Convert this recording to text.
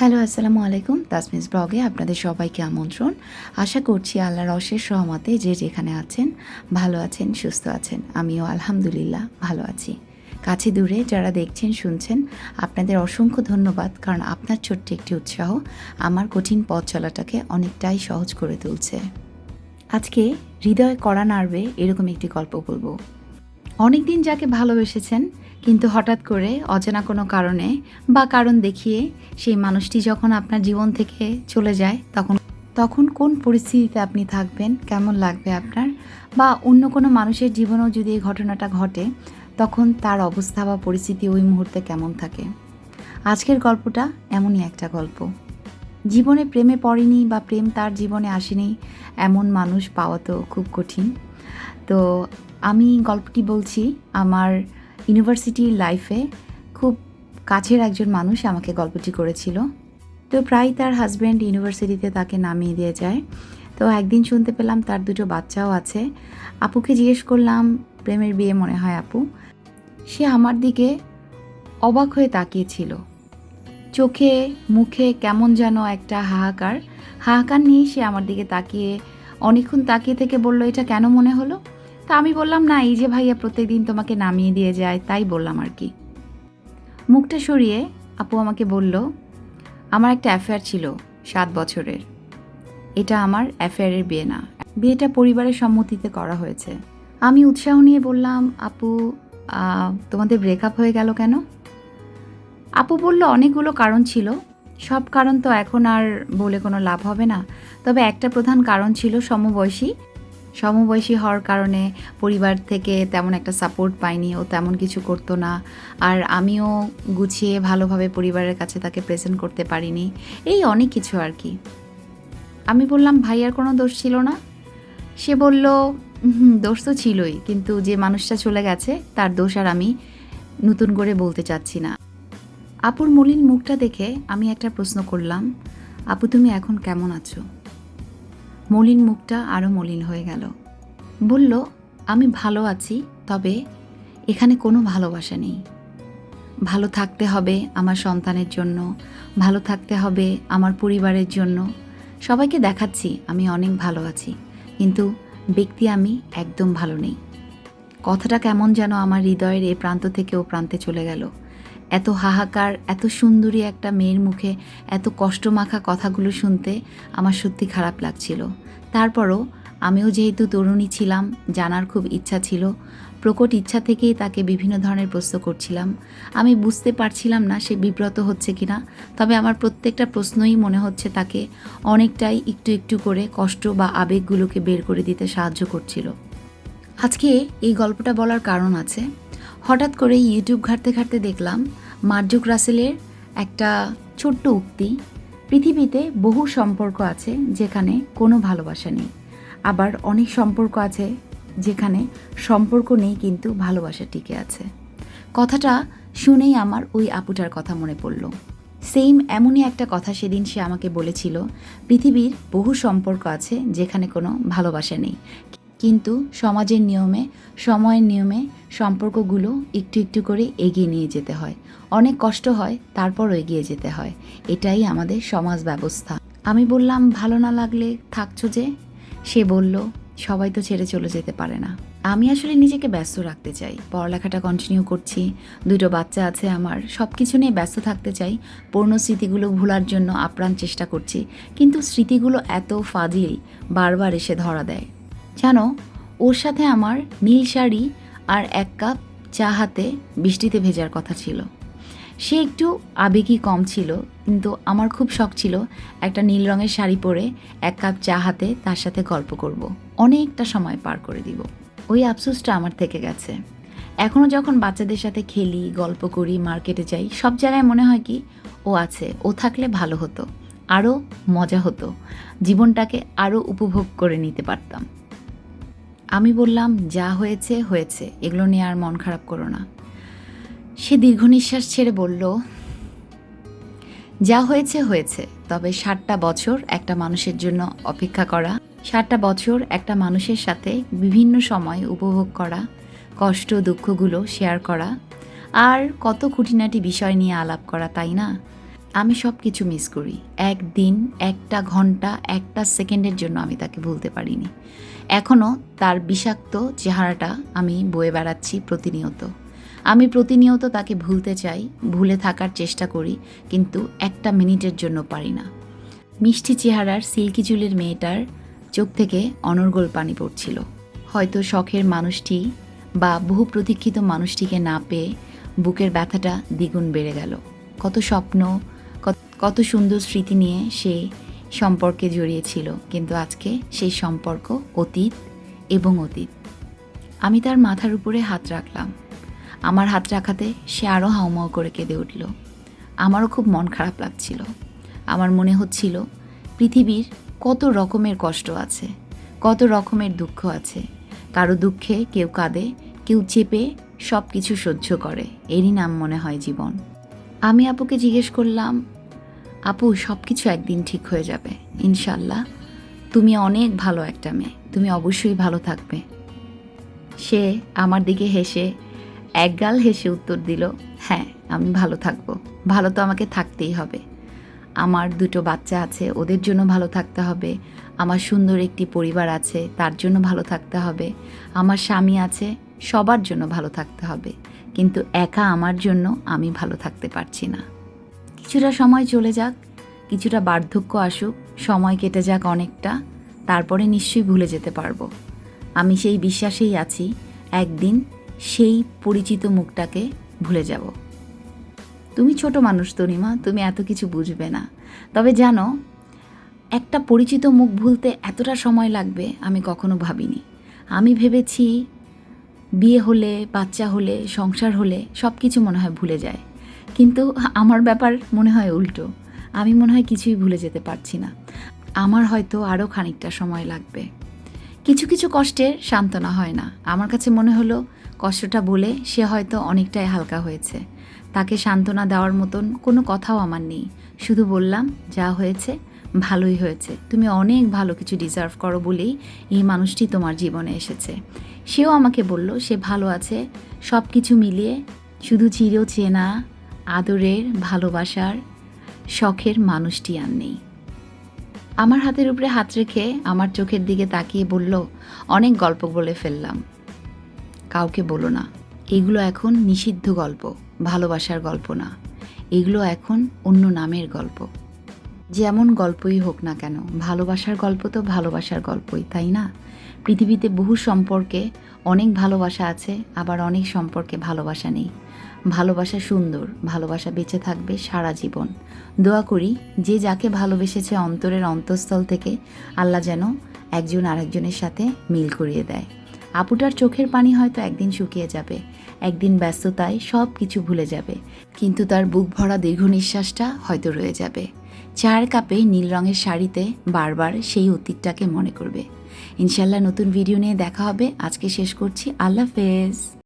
Hello, আসসালামু আলাইকুম। তাসমিস ব্লগে আপনাদের সবাইকে আমন্ত্রণ। আশা করছি আল্লাহর অশেষ সহমতে যে যেখানে আছেন, ভালো আছেন, সুস্থ আছেন। আমিও আলহামদুলিল্লাহ ভালো আছি। কাছে দূরে যারা দেখছেন, শুনছেন, আপনাদের অসংখ্য ধন্যবাদ, কারণ আপনার ছোট্ট একটি উৎসাহ আমার কঠিন পথ চলাটাকে অনেকটাই সহজ করে তুলছে। আজকে হৃদয় কড়া নাড়বে এরকম একটি গল্প বলব। অনেকদিন যাকে ভালোবেসেছেন কিন্তু হঠাৎ করে অজানা কোনো কারণে বা কারণ দেখিয়ে সেই মানুষটি যখন আপনার জীবন থেকে চলে যায়, তখন তখন কোন পরিস্থিতিতে আপনি থাকবেন, কেমন লাগবে আপনার? বা অন্য কোনো মানুষের জীবনেও যদি এই ঘটনাটা ঘটে, তখন তার অবস্থা বা পরিস্থিতি ওই মুহূর্তে কেমন থাকে? আজকের গল্পটা এমনই একটা গল্প। জীবনে প্রেমে পড়েনি বা প্রেম তার জীবনে আসেনি, এমন মানুষ পাওয়া তো খুব কঠিন। তো আমি গল্পটি বলছি আমার ইউনিভার্সিটির লাইফে খুব কাছের একজন মানুষ আমাকে গল্পটি করেছিল। তো প্রায় তার হাজব্যান্ড ইউনিভার্সিটিতে তাকে নামিয়ে দিয়ে যায়। তো একদিন শুনতে পেলাম তার দুটো বাচ্চাও আছে। আপুকে জিজ্ঞেস করলাম, প্রেমের বিয়ে মনে হয় আপু? সে আমার দিকে অবাক হয়ে তাকিয়েছিল। চোখে, মুখে কেমন যেন একটা হাহাকার। হাহাকার নিয়ে সে আমার দিকে তাকিয়ে অনেকক্ষণ তাকিয়ে থেকে বলল, এটা কেন মনে হলো? তা আমি বললাম, না, এই যে ভাইয়া প্রত্যেকদিন তোমাকে নামিয়ে দিয়ে যায়, তাই বললাম আর কি। মুখটা সরিয়ে আপু আমাকে বলল, আমার একটা অ্যাফেয়ার ছিল সাত বছরের। এটা আমার অ্যাফেয়ারের বিয়ে না। বিয়েটা পরিবারের সম্মতিতে করা হয়েছে। আমি উৎসাহ নিয়ে বললাম, আপু তোমাদের ব্রেকআপ হয়ে গেল কেন? আপু বলল, অনেকগুলো কারণ ছিল। সব কারণ তো এখন আর বলে কোনো লাভ হবে না। তবে একটা প্রধান কারণ ছিল সমবয়সী। সমবয়সী হওয়ার কারণে পরিবার থেকে তেমন একটা সাপোর্ট পাইনি ও তেমন কিছু করতো না। আর আমিও গুছিয়ে ভালোভাবে পরিবারের কাছে তাকে প্রেজেন্ট করতে পারিনি। এই অনেক কিছু আর কি। আমি বললাম ভাইয়ার কোনো দোষ ছিল না? সে বলল "হুম, দোষ তো ছিলই কিন্তু যে মানুষটা চলে গেছে তার দোষ আর আমি নতুন করে বলতে চাচ্ছি না। আপুর মলিন মুখটা দেখে আমি একটা প্রশ্ন করলাম আপু তুমি এখন কেমন আছো? মলিন মুখটা আরও মলিন হয়ে গেল। বলল, আমি ভালো আছি, তবে এখানে কোনো ভালোবাসা নেই। ভালো থাকতে হবে আমার সন্তানের জন্য, ভালো থাকতে হবে আমার পরিবারের জন্য। সবাইকে দেখাচ্ছি, আমি অনেক ভালো আছি, কিন্তু ব্যক্তি আমি একদম ভালো নেই। কথাটা কেমন যেন আমার হৃদয়ের এ প্রান্ত থেকে ও প্রান্তে চলে গেল। এত হাহাকার, এত সুন্দরী একটা মেয়ের মুখে, এত কষ্ট মাখা কথাগুলো শুনতে আমার সত্যি খারাপ লাগছিল। তারপরও আমিও যেহেতু তরুণী ছিলাম, জানার খুব ইচ্ছা ছিল, প্রকট ইচ্ছা থেকেই তাকে বিভিন্ন ধরনের প্রশ্ন করছিলাম। আমি বুঝতে পারছিলাম না সে বিব্রত হচ্ছে কিনা, তবে আমার প্রত্যেকটা প্রশ্নই মনে হচ্ছে তাকে অনেকটাই একটু একটু করে কষ্ট বা আবেগগুলোকে বের করে দিতে সাহায্য করছিল। আজকে এই গল্পটা বলার কারণ আছে হঠাৎ করে ইউটিউব ঘাঁটতে ঘাঁটতে দেখলাম মার্জুক রাসেলের একটা ছোট্ট উক্তি। পৃথিবীতে বহু সম্পর্ক আছে যেখানে কোনো ভালোবাসা নেই। আবার অনেক সম্পর্ক আছে যেখানে সম্পর্ক নেই কিন্তু ভালোবাসা টিকে আছে। কথাটা শুনেই আমার ওই আপুটার কথা মনে পড়ল। সেম এমনই একটা কথা সেদিন সে আমাকে বলেছিল, পৃথিবীর বহু সম্পর্ক আছে যেখানে কোনো ভালোবাসা নেই। কিন্তু সমাজের নিয়মে, সময়ের নিয়মে সম্পর্কগুলো একটু একটু করে এগিয়ে নিয়ে যেতে হয়। অনেক কষ্ট হয়, তারপরও এগিয়ে যেতে হয়। এটাই আমাদের সমাজ ব্যবস্থা। আমি বললাম, ভালো না লাগলে থাকছো যে? সে বলল, সবাই তো ছেড়ে চলে যেতে পারে না। আমি আসলে নিজেকে ব্যস্ত রাখতে চাই। পড়ালেখাটা কন্টিনিউ করছি, দুটো বাচ্চা আছে আমার সব কিছু নিয়ে ব্যস্ত থাকতে চাই। পুরনো স্মৃতিগুলো ভোলার জন্য আপ্রাণ চেষ্টা করছি, কিন্তু স্মৃতিগুলো এত ফাজিল, বারবার এসে ধরা দেয়। জানো, ওর সাথে আমার নীল শাড়ি আর এক কাপ চা হাতে বৃষ্টিতে ভেজার কথা ছিল। সে একটু আবেগই কম ছিল, কিন্তু আমার খুব শখ ছিল একটা নীল রঙের শাড়ি পরে এক কাপ চা হাতে তার সাথে গল্প করব। অনেকটা সময় পার করে দিব। ওই আফসোসটা আমার থেকে গেছে। এখনও যখন বাচ্চাদের সাথে খেলি, গল্প করি, মার্কেটে যাই, সব জায়গায় মনে হয় কি, ও আছে, ও থাকলে ভালো হতো, আরও মজা হতো, জীবনটাকে আরও উপভোগ করে নিতে পারতাম। আমি বললাম, যা হয়েছে হয়েছে। এগুলো নিয়ে আর মন খারাপ করো না। সে দীর্ঘ নিঃশ্বাস ছেড়ে বলল, যা হয়েছে হয়েছে। তবে ষাটটা বছর একটা মানুষের জন্য অপেক্ষা করা ষাটটা বছর একটা মানুষের সাথে বিভিন্ন সময় উপভোগ করা, কষ্ট, দুঃখগুলো শেয়ার করা, আর কত খুঁটিনাটি বিষয় নিয়ে আলাপ করা, তাই না? আমি সব কিছু মিস করি। একদিন, একটা ঘণ্টা, একটা সেকেন্ডের জন্য আমি তাকে ভুলতে পারিনি। এখনও তার বিষাক্ত চেহারাটা আমি বয়ে বেড়াচ্ছি প্রতিনিয়ত। আমি প্রতিনিয়ত তাকে ভুলতে চাই, ভুলে থাকার চেষ্টা করি, কিন্তু একটা মিনিটের জন্য পারি না। মিষ্টি চেহারার সিল্কি চুলের মেয়েটার চোখ থেকে অনর্গল পানি পড়ছিল। হয়তো শখের মানুষটি বা বহু প্রতীক্ষিত মানুষটিকে না পেয়ে বুকের ব্যথাটা দ্বিগুণ বেড়ে গেল। কত স্বপ্ন কত- সুন্দর স্মৃতি নিয়ে সে সম্পর্কে জড়িয়েছিল, কিন্তু আজকে সেই সম্পর্ক অতীত এবং অতীত। আমি তার মাথার উপরে হাত রাখলাম। আমার হাত রাখাতে সে আরও হাউমাউ করে কেঁদে উঠল। আমারও খুব মন খারাপ লাগছিল। আমার মনে হচ্ছিল, পৃথিবীর কত রকমের কষ্ট আছে, কত রকমের দুঃখ আছে। কারও দুঃখে কেউ কাঁদে, কেউ চেপে সব কিছু সহ্য করে। এরই নাম মনে হয় জীবন। আমি আপুকে জিজ্ঞেস করলাম আপু সব কিছু একদিন ঠিক হয়ে যাবে ইনশাল্লাহ তুমি অনেক ভালো একটা মেয়ে, তুমি অবশ্যই ভালো থাকবে। সে আমার দিকে হেসে একগাল হেসে উত্তর দিল হ্যাঁ আমি ভালো থাকব, ভালো তো আমাকে থাকতেই হবে। আমার দুটো বাচ্চা আছে, ওদের জন্য ভালো থাকতে হবে। আমার সুন্দর একটি পরিবার আছে, তার জন্য ভালো থাকতে হবে। আমার স্বামী আছে, সবার জন্য ভালো থাকতে হবে। কিন্তু একা আমার জন্য আমি ভালো থাকতে পারছি না। কিছুটা সময় চলে যাক, কিছুটা বার্ধক্য আসুক, সময় কেটে যাক অনেকটা, তারপরে নিশ্চয়ই ভুলে যেতে পারব। আমি সেই বিশ্বাসেই আছি, একদিন সেই পরিচিত মুখটাকে ভুলে যাব। তুমি ছোট মানুষ তনিমা, তুমি এত কিছু বুঝবে না। তবে জানো, একটা পরিচিত মুখ ভুলতে এতটা সময় লাগবে আমি কখনো ভাবিনি। আমি ভেবেছি, বিয়ে হলে, বাচ্চা হলে, সংসার হলে সব কিছু মনে হয় ভুলে যায়। কিন্তু আমার ব্যাপার মনে হয় উল্টো। আমি মনে হয় কিছুই ভুলে যেতে পারছি না। আমার হয়তো আরও খানিকটা সময় লাগবে। কিছু কিছু কষ্টের সান্ত্বনা হয় না। আমার কাছে মনে হলো, কষ্টটা বলে সে হয়তো অনেকটাই হালকা হয়েছে। তাকে সান্ত্বনা দেওয়ার মতন কোনো কথাও আমার নেই। শুধু বললাম, যা হয়েছে, ভালোই হয়েছে। তুমি অনেক ভালো কিছু ডিজার্ভ করো বলেই এই মানুষটি তোমার জীবনে এসেছে। সেও আমাকে বলল, সে ভালো আছে। সব কিছু মিলিয়ে শুধু চির চেনা আদরের, ভালোবাসার, শখের মানুষটি আর নেই। আমার হাতের উপরে হাত রেখে আমার চোখের দিকে তাকিয়ে বলল, অনেক গল্প বলে ফেললাম। কাউকে বলো না, এগুলো এখন নিষিদ্ধ গল্প, ভালোবাসার গল্প না। এগুলো এখন অন্য নামের গল্প। যেমন গল্পই হোক না কেন, ভালোবাসার গল্প তো ভালোবাসার গল্পই, তাই না? পৃথিবীতে বহু সম্পর্কে অনেক ভালোবাসা আছে, আবার অনেক সম্পর্কে ভালোবাসা নেই। ভালোবাসা সুন্দর, ভালোবাসা বেঁচে থাকবে সারা জীবন। দোয়া করি, যে যাকে ভালোবেসেছে অন্তরের অন্তঃস্থল থেকে, আল্লাহ যেন একজন আরেকজনের সাথে মিল করিয়ে দেয়। আপুটার চোখের পানি হয়তো একদিন শুকিয়ে যাবে, একদিন ব্যস্ততায় সব কিছু ভুলে যাবে, কিন্তু তার বুক ভরা দীর্ঘ নিঃশ্বাসটা হয়তো রয়ে যাবে। চায়ের কাপে নীল রঙের শাড়িতে বারবার সেই অতীতটাকে মনে করবে। ইনশাল্লাহ নতুন ভিডিও নিয়ে দেখা হবে। আজকে শেষ করছি। আল্লাহ হাফেজ।